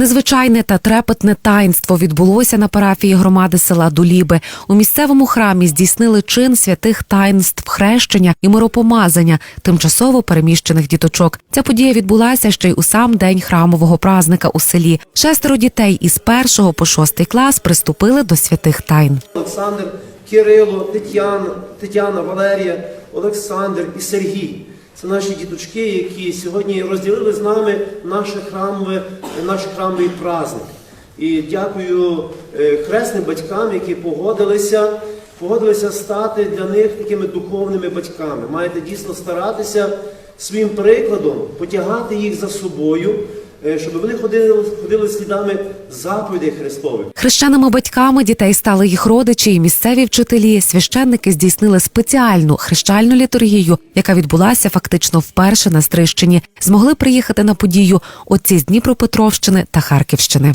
Незвичайне та трепетне таїнство відбулося на парафії громади села Дуліби. У місцевому храмі здійснили чин святих таїнств хрещення і миропомазання тимчасово переміщених діточок. Ця подія відбулася ще й у сам день храмового празника у селі. Шестеро дітей із першого по шостий клас приступили до святих тайн. Олександр, Кирило, Тетяна, Тетяна, Валерія, Олександр і Сергій. Це наші діточки, які сьогодні розділили з нами наші храмові, наш храмовий праздник. І дякую е, хресним батькам, які погодилися, погодилися стати для них такими духовними батьками. Маєте дійсно старатися своїм прикладом потягати їх за собою, е, щоб вони ходили, ходили слідами заповідей Христових. Хрещеними батьками дітей стали їх родичі і місцеві вчителі. Священники здійснили спеціальну хрещальну літургію, яка відбулася фактично вперше на Стрищині. Змогли приїхати на подію отці з Дніпропетровщини та Харківщини.